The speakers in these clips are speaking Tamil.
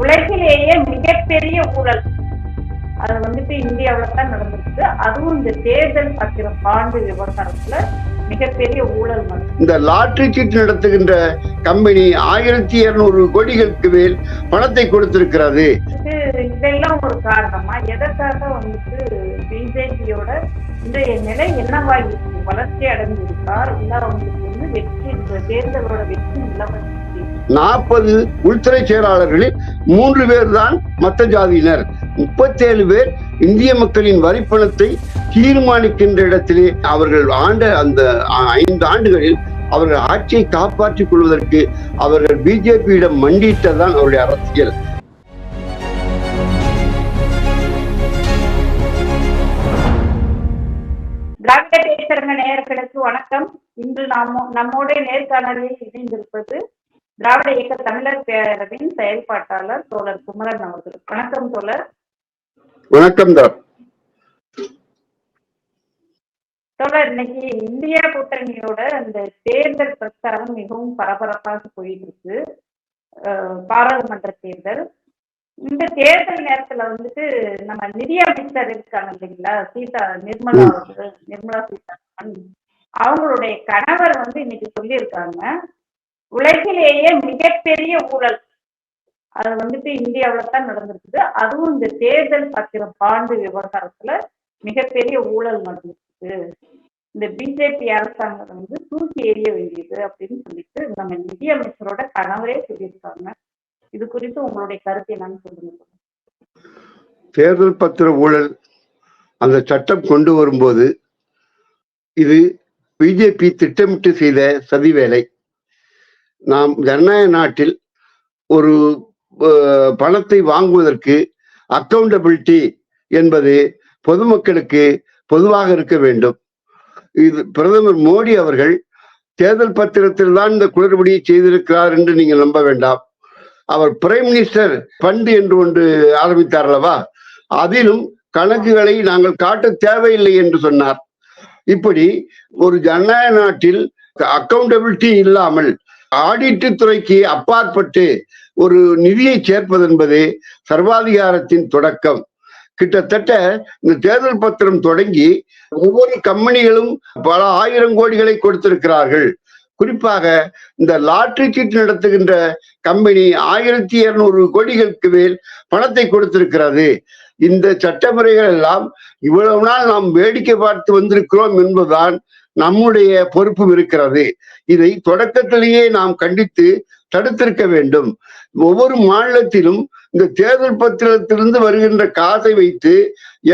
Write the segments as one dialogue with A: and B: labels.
A: உலகிலேயே மிகப்பெரிய ஊழல். அது வந்துட்டு இந்தியாவில தான் நடந்திருக்கு. அதுவும் இந்த தேர்தல் பத்திரம் பாண்டு விவகாரத்துல மிகப்பெரிய ஊழல்
B: இந்த லாட்டரி சீட்டு நடத்துகின்ற கம்பெனி ஆயிரத்தி இருநூறு கோடிகளுக்கு மேல் பணத்தை கொடுத்திருக்கிறது.
A: இது இதெல்லாம் ஒரு காரணமா? எதற்காக வந்துட்டு பிஜேபியோட இன்றைய நிலை என்னவா இருக்கு வளர்ச்சி அடைஞ்சிருக்கா இல்ல அவங்களுக்கு வந்து வெற்றி இந்த தேர்தலோட
B: நாற்பது உள்துறை செயலாளர்களில் மூன்று பேர் தான் மத்த ஜாதியினர். முப்பத்தேழு பேர் இந்திய மக்களின் வரிப்பணத்தை தீர்மானிக்கின்ற இடத்திலே அவர்கள் ஆண்ட அந்த ஐந்து ஆண்டுகளில் அவர்கள் ஆட்சியை காப்பாற்றிக் கொள்வதற்கு அவர்கள் பிஜேபியிடம் மண்டியிட்டதுதான் அவருடைய அரசியல்.
A: திராவிட நேயர்களுக்கு வணக்கம். இன்று நாம் நம்மோட நேர்காணலில் இணைந்திருப்பது திராவிட இயக்க தமிழர் பேரவையின் செயல்பாட்டாளர் தோழர் குமரன் அவர்கள். வணக்கம் தோழர்.
B: வணக்கம்
A: தோழர் இன்னைக்கு இந்தியா கூட்டணியோட அந்த தேர்தல் பிரச்சாரம் மிகவும் பரபரப்பாக போயிட்டு இருக்கு பாராளுமன்ற தேர்தல். இந்த தேர்தல் நேரத்துல வந்துட்டு நம்ம நிதி அமைச்சர் இருக்காங்க இல்லைங்களா சீதா நிர்மலா அவர்கள் நிர்மலா சீதாராமன் அவங்களுடைய கணவர் வந்து இன்னைக்கு சொல்லியிருக்காங்க. உலகிலேயே மிகப்பெரிய ஊழல். அது வந்துட்டு இந்தியாவில தான் நடந்திருக்குது. அதுவும் இந்த தேர்தல் பத்திரம் பாண்டு விவகாரத்துல மிகப்பெரிய ஊழல் நடந்திருக்கு இந்த பிஜேபி அரசாங்கம் வந்து தூக்கி எறிய வேண்டியது அப்படின்னு சொல்லிட்டு நம்ம நிதியமைச்சரோட கணவரே சொல்லியிருக்காங்க. இது குறித்து உங்களுடைய கருத்து என்னன்னு சொல்லுங்க.
B: தேர்தல் பத்திர ஊழல் அந்த சட்டம் கொண்டு வரும்போது இது பிஜேபி திட்டமிட்டு செய்த சதி வேலை. நாம் ஜனநாயக நாட்டில் ஒரு பணத்தை வாங்குவதற்கு அக்கௌண்டபிலிட்டி என்பது பொதுமக்களுக்கு பொதுவாக இருக்க வேண்டும். இது பிரதமர் மோடி அவர்கள் தேர்தல் பத்திரத்தில் தான் இந்த குளறுபடியை செய்திருக்கிறார் என்று நீங்கள் நம்ப வேண்டாம். அவர் பிரைம் மினிஸ்டர் பண்டு என்று ஒன்று ஆரம்பித்தார் அல்லவா? அதிலும் கணக்குகளை நாங்கள் காட்ட தேவையில்லை என்று சொன்னார். இப்படி ஒரு ஜனநாயக நாட்டில் அக்கௌண்டபிலிட்டி இல்லாமல் ஆடிட்டு துறைக்கு அப்பாற்பட்டு ஒரு நிதியை சேர்ப்பது என்பது சர்வாதிகாரத்தின் தொடக்கம். கிட்டத்தட்ட இந்த தேர்தல் பத்திரம் தொடங்கி ஒவ்வொரு கம்பெனிகளும் பல ஆயிரம் கோடிகளை கொடுத்திருக்கிறார்கள். குறிப்பாக இந்த லாட்ரி சீட் நடத்துகின்ற கம்பெனி ஆயிரத்தி இருநூறு கோடிகளுக்கு மேல் பணத்தை கொடுத்திருக்கிறது. இந்த சட்டமுறைகள் எல்லாம் இவ்வளவு நாள் நாம் வேடிக்கை பார்த்து வந்திருக்கிறோம் என்பதுதான் நம்முடைய பொறுப்பும் இருக்கிறது. இதை தொடக்கத்திலேயே நாம் கண்டித்து தடுத்திருக்க வேண்டும். ஒவ்வொரு மாநிலத்திலும் இந்த தேர்தல் பத்திரத்திலிருந்து வருகின்ற காசை வைத்து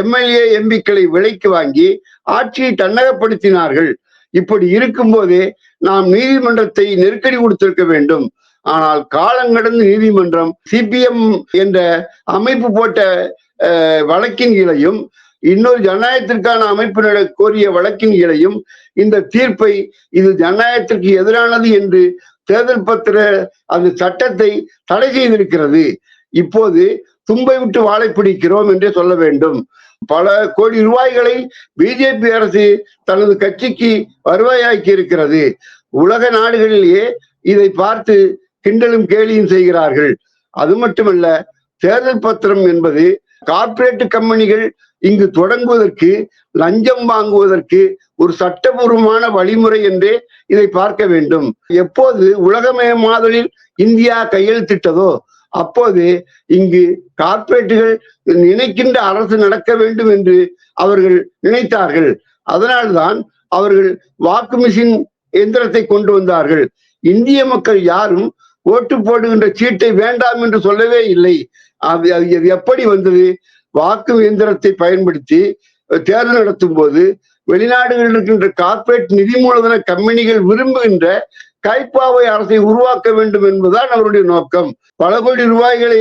B: எம்எல்ஏ எம்பிக்களை விலைக்கு வாங்கி ஆட்சியை தன்னகப்படுத்தினார்கள். இப்படி இருக்கும்போதே நாம் நீதிமன்றத்தை நெருக்கடி கொடுத்திருக்க வேண்டும். ஆனால் காலங்கடந்து நீதிமன்றம் சிபிஎம் என்ற அமைப்பு போட்ட அஹ், வழக்கின் கீழையும் இன்னொரு ஜனநாயகத்திற்கான அமைப்பினர் கோரிய வழக்கின் கீழையும் இந்த தீர்ப்பை இது ஜனநாயகத்திற்கு எதிரானது என்று தேர்தல் பத்திர அந்த சட்டத்தை தடை செய்திருக்கிறது. இப்போது தும்பை விட்டு வாழை பிடிக்கிறோம் என்றே சொல்ல வேண்டும். பல கோடி ரூபாய்களை பிஜேபி அரசு தனது கட்சிக்கு வருவாயாக்கி இருக்கிறது. உலக நாடுகளிலேயே இதை பார்த்து கிண்டலும் கேலியும் செய்கிறார்கள். அது மட்டுமல்ல தேர்தல் பத்திரம் என்பது கார்ப்பரேட் கம்பெனிகள் இங்கு தொடங்குவதற்கு லஞ்சம் வாங்குவதற்கு ஒரு சட்டபூர்வமான வழிமுறை என்றே இதை பார்க்க வேண்டும். எப்போது உலகமயமாதலில் இந்தியா கையெழுத்திட்டதோ அப்போது இங்கு கார்ப்பரேட்டுகள் நினைக்கின்ற அரசு நடக்க வேண்டும் என்று அவர்கள் நினைத்தார்கள். அதனால்தான் அவர்கள் வாக்கு மிஷின் எந்திரத்தை கொண்டு வந்தார்கள். இந்திய மக்கள் யாரும் ஓட்டு போடுகின்ற சீட்டை வேண்டாம் என்று சொல்லவே இல்லை. எப்படி வந்தது? வாக்கு இயந்திரத்தை பயன்படுத்தி தேர்தல் நடத்தும் போது வெளிநாடுகளில் இருக்கின்ற கார்ப்பரேட் நிதி மூலதன கம்பெனிகள் விரும்புகின்ற கைப்பாவை அரசை உருவாக்க வேண்டும் என்பதுதான் அவருடைய நோக்கம். பல கோடி ரூபாய்களை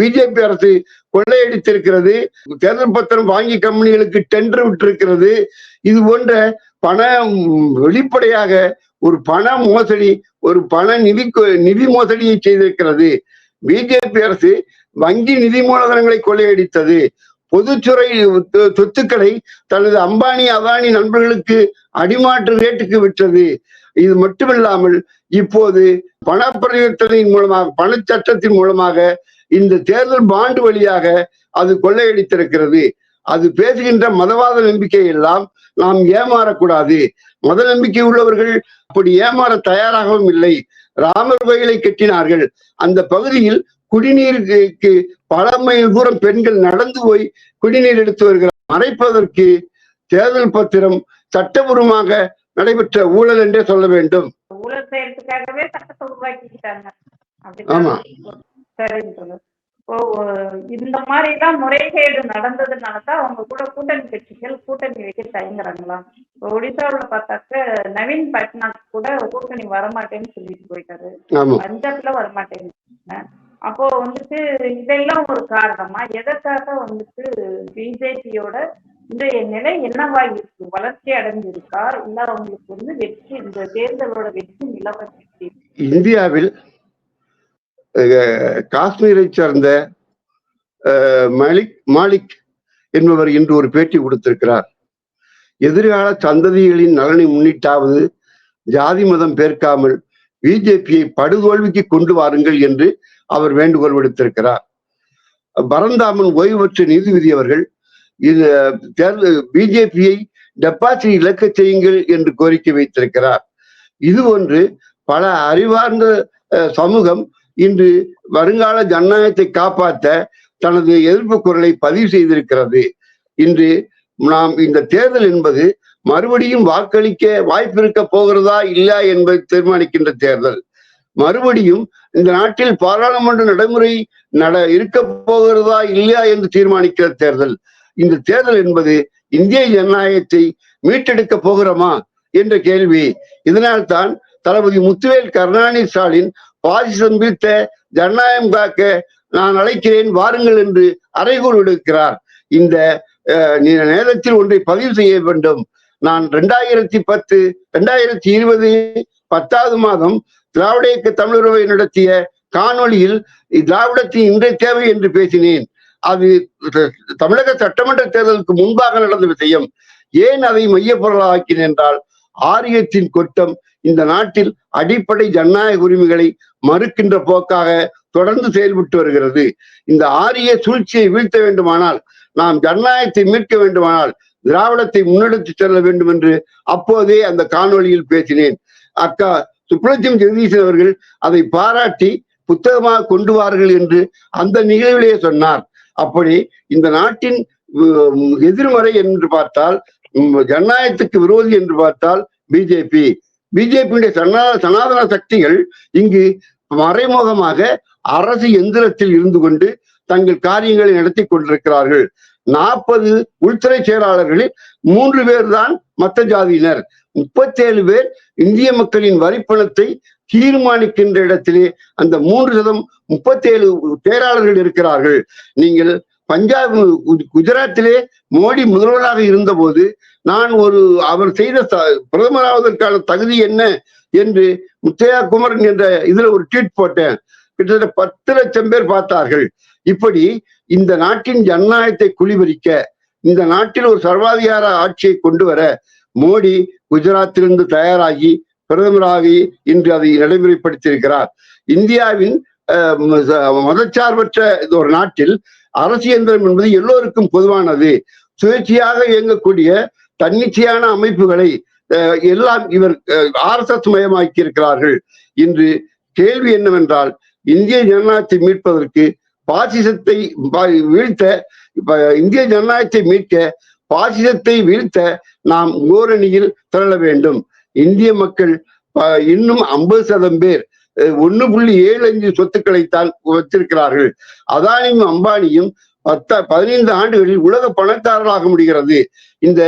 B: பிஜேபி அரசு கொள்ளையடித்திருக்கிறது. தேர்தல் பத்திரம் வாங்கி கம்பெனிகளுக்கு டெண்டர் விட்டிருக்கிறது. இது போன்ற பண வெளிப்படையாக ஒரு பண மோசடி ஒரு பண நிதி நிதி மோசடியை செய்திருக்கிறது. பிஜேபி அரசு வங்கி நிதி மூலதனங்களை கொள்ளையடித்தது. பொதுத்துறை சொத்துக்களை தனது அம்பானி அதானி நண்பர்களுக்கு அடிமாற்று ரேட்டுக்கு விற்றது. இது மட்டுமில்லாமல் இப்போது பண பரிவர்த்தனையின் மூலமாக பணச்சட்டத்தின் மூலமாக இந்த தேர்தல் பாண்டு வழியாக அது கொள்ளையடித்திருக்கிறது. அது பேசுகின்ற மதவாத நம்பிக்கை எல்லாம் நாம் ஏமாறக்கூடாது. மத நம்பிக்கை உள்ளவர்கள் அப்படி ஏமாற தயாராகவும் இல்லை. ராமர் கோயிலை கட்டினார்கள். அந்த பகுதியில் குடிநீருக்கு பல மைல் தூரம் பெண்கள் நடந்து போய் குடிநீர் எடுத்து வருகிறார். மறைப்பதற்கு தேர்தல் பத்திரம் சட்டபூர்வமாக நடைபெற்ற ஊழல் என்றே சொல்ல வேண்டும்.
A: ஊழல் செய்யறதுக்காகவே சட்டத்தை
B: ஆமா.
A: இந்த மாதிரி எல்லாம் முறைகேடு நடந்ததுனால தான் அவங்க கூட கூட்டணி கட்சிகள் கூட்டணி வைக்க தயங்குறாங்களா? ஒடிசாவுல பார்த்தாக்க நவீன் பட்நாயக் கூட கூட்டணி வரமாட்டேன்னு சொல்லிட்டு போயிட்டாரு. பஞ்சாப்ல வரமாட்டேங்க அப்போ வந்துட்டு இதெல்லாம் ஒரு காரணமா? எதற்காக வந்துட்டு பிஜேபியோட இன்றைய நிலை என்னவா இருக்கு? வளர்ச்சி அடைஞ்சிருக்கா இல்ல அவங்களுக்கு வந்து வெற்றி இந்த தேர்தலோட வெற்றி நிலவரம்
B: இந்தியாவில் காஷ்மீரை சேர்ந்த மலிக் மாலிக் என்பவர் இன்று ஒரு பேட்டி கொடுத்திருக்கிறார். எதிர்கால சந்ததிகளின் நலனை முன்னிட்டாவது ஜாதி மதம் பேர்க்காமல் பிஜேபியை படுதோல்விக்கு கொண்டு வாருங்கள் என்று அவர் வேண்டுகோள் விடுத்திருக்கிறார். பரந்தாமன் ஓய்வு பெற்ற நீதிபதி அவர்கள் இது தேர்தல் பிஜேபியை டெபாசிட் இழக்க செய்யுங்கள் என்று கோரிக்கை வைத்திருக்கிறார். இது ஒன்று பல அறிவார்ந்த சமூகம் இன்று வருங்கால ஜனநாயகத்தை காப்பாற்ற தனது எதிர்ப்பு குரலை பதிவு செய்திருக்கிறது. இன்று நாம் இந்த தேர்தல் என்பது மறுபடியும் வாக்களிக்க வாய்ப்பு இருக்க போகிறதா இல்லையா என்பதை தீர்மானிக்கின்ற தேர்தல். மறுபடியும் இந்த நாட்டில் பாராளுமன்ற நடைமுறை நட இருக்க போகிறதா இல்லையா என்று தீர்மானிக்கிற தேர்தல். இந்த தேர்தல் என்பது இந்திய ஜனநாயகத்தை மீட்டெடுக்க போகிறோமா என்ற கேள்வி. இதனால் தான் தளபதி முத்துவேல் கருணாநிதி ஸ்டாலின் பாசிசம் வீழ்த்த ஜனநாயகம் காக்க நான் அழைக்கிறேன் வாருங்கள் என்று அறைகூறு விடுக்கிறார். இந்த அஹ், நேரத்தில் ஒன்றை பதிவு செய்ய வேண்டும். நான் ரெண்டாயிரத்தி பத்து ரெண்டாயிரத்தி இருபது பத்தாவது மாதம் திராவிட இயக்க தமிழுறவை நடத்திய காணொளியில் திராவிடத்தின் இன்றைய தேவை என்று பேசினேன். அது தமிழக சட்டமன்ற தேர்தலுக்கு முன்பாக நடந்த விஷயம் ஏன் அதை மையப்பொருளாக்கினேன் என்றால் ஆரியத்தின் கொட்டம் இந்த நாட்டில் அடிப்படை ஜனநாயக உரிமைகளை மறுக்கின்ற போக்காக தொடர்ந்து செயல்பட்டு வருகிறது. இந்த ஆரிய சூழ்ச்சியை வீழ்த்த வேண்டுமானால் நாம் ஜனநாயகத்தை மீட்க வேண்டுமானால் திராவிடத்தை முன்னெடுத்து செல்ல வேண்டும் என்று அப்போதே அந்த காணொளியில் பேசினேன். அக்கா சுப்ரஜம் ஜெகதீசன் அவர்கள் அதை பாராட்டி புத்தகமாக கொண்டு வார்கள் என்று அந்த நிகழ்விலேயே சொன்னார். அப்படி இந்த நாட்டின் எதிர்மறை என்று பார்த்தால் ஜனநாயகத்துக்கு விரோதி என்று பார்த்தால் பிஜேபி. பிஜேபியுடைய சனா சனாதன சக்திகள் இங்கு மறைமுகமாக அரசு எந்திரத்தில் இருந்து கொண்டு தங்கள் காரியங்களை நடத்தி கொண்டிருக்கிறார்கள். நாற்பது உள்துறை செயலாளர்களில் மூன்று பேர் தான் மத்த ஜாதியினர். முப்பத்தேழு பேர் இந்திய மக்களின் வரிப்பணத்தை தீர்மானிக்கின்ற இடத்திலே அந்த மூன்று சதம் முப்பத்தேழு செயலாளர்கள் இருக்கிறார்கள். நீங்கள் பஞ்சாப் குஜராத்திலே மோடி முதல்வராக இருந்தபோது நான் ஒரு அவர் செய்த பிரதமராவதற்கான தகுதி என்ன என்று முத்தையா குமரன் என்ற இதுல ஒரு ட்வீட் போட்டேன். கிட்டத்தட்ட பத்து லட்சம் பேர் பார்த்தார்கள். இப்படி இந்த நாட்டின் ஜனநாயகத்தை குளிபறிக்க இந்த நாட்டில் ஒரு சர்வாதிகார ஆட்சியை கொண்டு வர மோடி குஜராத்திலிருந்து தயாராகி பிரதமராகி இன்று அதை நடைமுறைப்படுத்தியிருக்கிறார். இந்தியாவின் அஹ், மதச்சார்பற்ற இது ஒரு நாட்டில் அரசு இயந்திரம் என்பது எல்லோருக்கும் பொதுவானது. சுயேட்சையாக இயங்கக்கூடிய தன்னிச்சையான அமைப்புகளை அஹ், எல்லாம் இவர் ஆர்எஸ்எஸ் மயமாக்கி இருக்கிறார்கள் இன்று கேள்வி என்னவென்றால் இந்திய ஜனநாயகத்தை மீட்பதற்கு பாசிசத்தை வீழ்த்த இந்திய ஜனநாயகத்தை மீட்க பாசிசத்தை வீழ்த்த நாம் ஓரணியில் திரள வேண்டும். இந்திய மக்கள் இன்னும் ஐம்பது சதம் பேர் ஒன்னு புள்ளி ஏழு அஞ்சு சொத்துக்களைத்தான் வச்சிருக்கிறார்கள் அதானியும் அம்பானியும் பத்த பதினைந்து ஆண்டுகளில் உலக பணக்காரர்களாக முடிகிறது. இந்த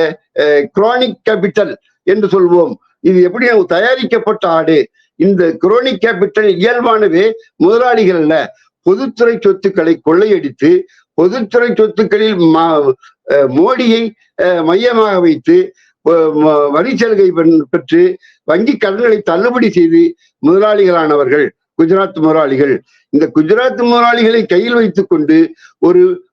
B: குரோனிக் கேபிட்டல் என்று சொல்வோம். இது எப்படி தயாரிக்கப்பட்ட ஆடு? இந்த குரோனிக் கேபிட்டல் இயல்பானவே முதலாளிகள் அல்ல பொதுத்துறை சொத்துக்களை கொள்ளையடித்து பொதுத்துறை சொத்துக்களில் மா- மோடியை அஹ் மையமாக வைத்து வரி சலுகை பெண்- பெற்று வங்கி கடன்களை தள்ளுபடி செய்து முதலாளிகளானவர்கள் குஜராத் முதலாளிகள். இந்த குஜராத் முதலாளிகளை கையில் வைத்துக் கொண்டு ஒரு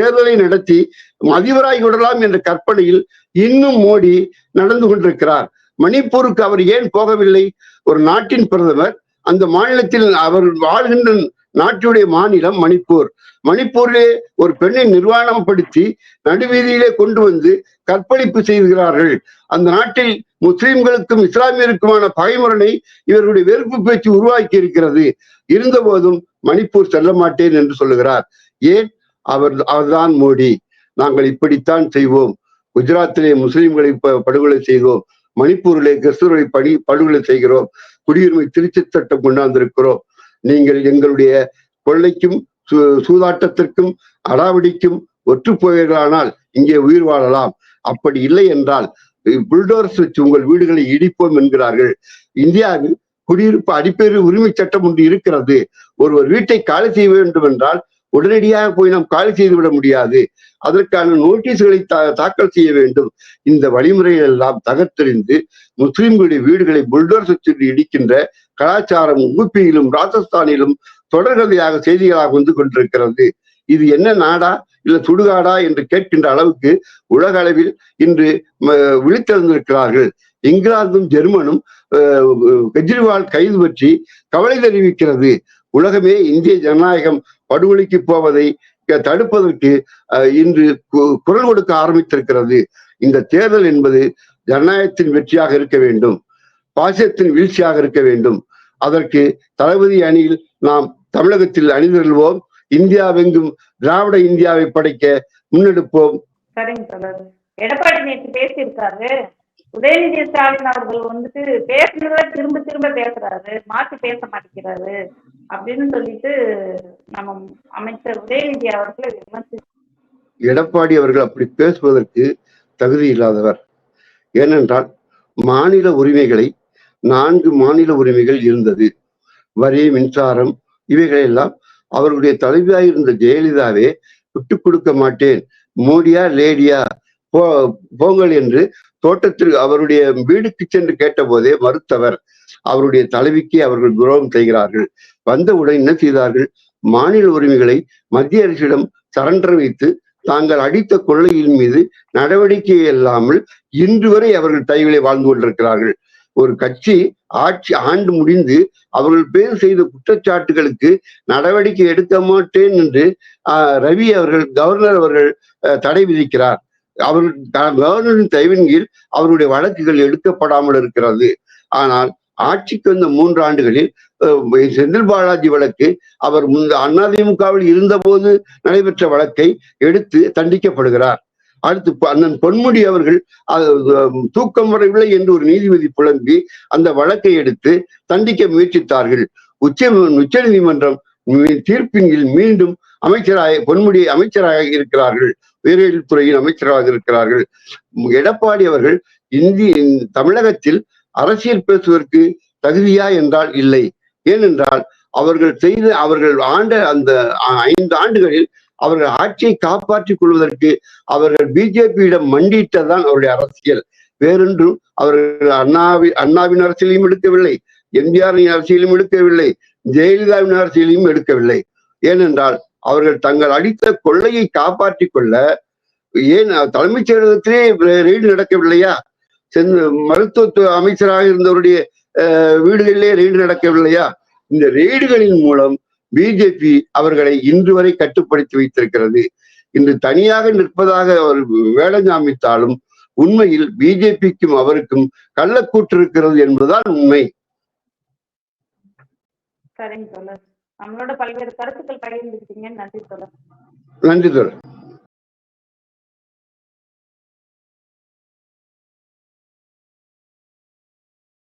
B: தேர்தலை நடத்தி அதிபராகி விடலாம் என்ற கற்பனையில் இன்னும் மோடி நடந்து கொண்டிருக்கிறார். மணிப்பூருக்கு அவர் ஏன் போகவில்லை? ஒரு நாட்டின் பிரதமர் அந்த மாநிலத்தில் அவர் வாழ்கின்ற நாட்டுடைய மாநிலம் மணிப்பூர். மணிப்பூரிலே ஒரு பெண்ணை நிர்வாணம் படுத்தி நடுவீதியிலே கொண்டு வந்து கற்பழிப்பு செய்கிறார்கள். அந்த நாட்டில் முஸ்லிம்களுக்கும் இஸ்லாமியருக்குமான பகைமுரணை இவர்களுடைய வெறுப்பு பேச்சு உருவாக்கி இருக்கிறது. இருந்த போதும் மணிப்பூர் செல்ல மாட்டேன் என்று சொல்லுகிறார். ஏன்? அவர் அவர்தான் மோடி. நாங்கள் இப்படித்தான் செய்வோம். குஜராத்திலே முஸ்லிம்களை ப- படுகொலை செய்தோம் மணிப்பூரிலே கிறிஸ்துவரை படி படுகொலை செய்கிறோம். குடியுரிமை திருச்சிச் சட்டம் கொண்டாந்திருக்கிறோம். நீங்கள் எங்களுடைய கொள்ளைக்கும் சூ- சூதாட்டத்திற்கும் அடாவடிக்கும் ஒற்று போவீர்களானால் இங்கே உயிர் வாழலாம். அப்படி இல்லை என்றால் புல்டோர்ஸ் வச்சு உங்கள் வீடுகளை இடிப்போம் என்கிறார்கள். இந்தியாவில் குடியிருப்பு அடிப்பேறு உரிமை சட்டம் ஒன்று இருக்கிறது. ஒருவர் வீட்டை காலி செய்ய வேண்டும் என்றால் உடனடியாக போய் நாம் காலி செய்துவிட முடியாது. அதற்கான நோட்டீஸ்களை தா- தாக்கல் செய்ய வேண்டும். இந்த வழிமுறைகள் எல்லாம் தகர்த்தெறிந்து முஸ்லிம்களுடைய வீடுகளை புல்டோர் வச்சு இடிக்கின்ற கலாச்சாரம் உகுப்பியிலும் ராஜஸ்தானிலும் தொடர்கதையாக செய்திகளாக வந்து கொண்டிருக்கிறது. இது என்ன நாடா இல்ல சுடுகாடா என்று கேட்கின்ற அளவுக்கு உலக அளவில் இன்று ம, விழித்தெழுந்திருக்கிறார்கள். இங்கிலாந்தும் ஜெர்மனும் கெஜ்ரிவால் கைது பற்றி கவலை தெரிவிக்கிறது. உலகமே இந்திய ஜனநாயகம் படுகொலைக்கு போவதை தடுப்பதற்கு இன்று கு- குரல் கொடுக்க ஆரம்பித்திருக்கிறது. இந்த தேர்தல் என்பது ஜனநாயகத்தின் வெற்றியாக இருக்க வேண்டும். பாசியத்தின் வீழ்ச்சியாக இருக்க வேண்டும். அதற்கு தளபதி அணியில் நாம் தமிழகத்தில் அணிதிரள்வோம். இந்தியாவெங்கும் திராவிட இந்தியாவை படைக்க முன்னெடுப்போம்.
A: சரிங்க எடப்பாடி நேற்று பேசியிருக்காரு. உதயநிதி ஸ்டாலின் அவர்கள் வந்துட்டு பேசுனதை திரும்ப திரும்ப பேசுறாரு மாத்தி பேச மாட்டேங்கிறாரு அப்படின்னு சொல்லிட்டு நம்ம அமைச்சர் உதயநிதி அவர்களை விமர்சி
B: எடப்பாடி அவர்கள் அப்படி பேசுவதற்கு தகுதி இல்லாதவர். ஏனென்றால் மாநில உரிமைகளை நான்கு மாநில உரிமைகள் இருந்தது. வரி மின்சாரம் இவைகளெல்லாம் அவர்களுடைய தலைவியாக இருந்த ஜெயலலிதாவே விட்டு கொடுக்க மாட்டேன். மோடியா லேடியா போங்கள் என்று தோட்டத்திற்கு அவருடைய வீடுக்கு சென்று கேட்டபோதே மறுத்தவர் அவருடைய தலைவிக்கு அவர்கள் துரோகம் செய்கிறார்கள். வந்தவுடன் என்ன செய்தார்கள்? மாநில உரிமைகளை மத்திய அரசிடம் சரண்டர் வைத்து தாங்கள் அடித்த கொள்ளையின் மீது நடவடிக்கை இல்லாமல் இன்று வரை அவர்கள் தயவிலே வாழ்ந்து கொண்டிருக்கிறார்கள். ஒரு கட்சி ஆட்சி ஆண்டு முடிந்து அவர்கள் பேர் செய்த குற்றச்சாட்டுகளுக்கு நடவடிக்கை எடுக்க மாட்டேன் என்று ரவி அவர்கள் கவர்னர் அவர்கள் தடை விதிக்கிறார். அவர் க- தயவின் கீழ் அவருடைய வழக்குகள் எடுக்கப்படாமல் இருக்கிறது. ஆனால் ஆட்சிக்கு வந்த மூன்று ஆண்டுகளில் செந்தில் பாலாஜி வழக்கு அவர் அதிமுகவில் இருந்தபோது நடைபெற்ற வழக்கை எடுத்து தண்டிக்கப்படுகிறார். அடுத்து அண்ணன் பொன்முடி அவர்கள் தூக்கம் வரவில்லை என்று ஒரு நீதிபதி புலம்பி அந்த வழக்கை எடுத்து தண்டிக்க முயற்சித்தார்கள். உச்ச உச்ச நீதிமன்றம் தீர்ப்பின் கீழ் மீண்டும் அமைச்சராக பொன்முடி அமைச்சராக இருக்கிறார்கள். உயரியல் துறையின் அமைச்சராக இருக்கிறார்கள். எடப்பாடி அவர்கள் இந்திய தமிழகத்தில் அரசியல் பேசுவதற்கு தகுதியா என்றால் இல்லை. ஏனென்றால் அவர்கள் செய்த அவர்கள் ஆண்ட அந்த ஐந்து ஆண்டுகளில் அவர்கள் ஆட்சியை காப்பாற்றிக் கொள்வதற்கு அவர்கள் பிஜேபியிடம் மண்டியிட்டதான் அவருடைய அரசியல். வேறொன்றும் அவர்கள் அண்ணாவி அண்ணாவின் அரசியலையும் எடுக்கவில்லை. எம்ஜிஆரின் அரசியலும் எடுக்கவில்லை. ஜெயலலிதாவின் அரசியலையும் எடுக்கவில்லை. ஏனென்றால் அவர்கள் தங்கள் அடித்த கொள்ளையை காப்பாற்றிக் கொள்ள ஏன் தலைமைச் செயலகத்திலே ரெய்டு நடக்கவில்லையா? மருத்துவ அமைச்சராக இருந்தவருடைய வீடுகளிலே ரெய்டு நடக்கவில்லையா? இந்த ரெய்டுகளின் மூலம் பிஜேபி அவர்களை இன்று வரை கட்டுப்படுத்தி வைத்திருக்கிறது. இன்று தனியாக நிற்பதாக அவர் வேடம் காமித்தாலும் உண்மையில் பிஜேபிக்கும் அவருக்கும் கள்ளக்கூற்று இருக்கிறது என்பதுதான் உண்மை.
A: சரிங்க நம்மளோட பல்வேறு கருத்துக்கள் பகிர்ந்துக்கிட்டீங்க நன்றி தொடர்
B: நன்றி தோழர்.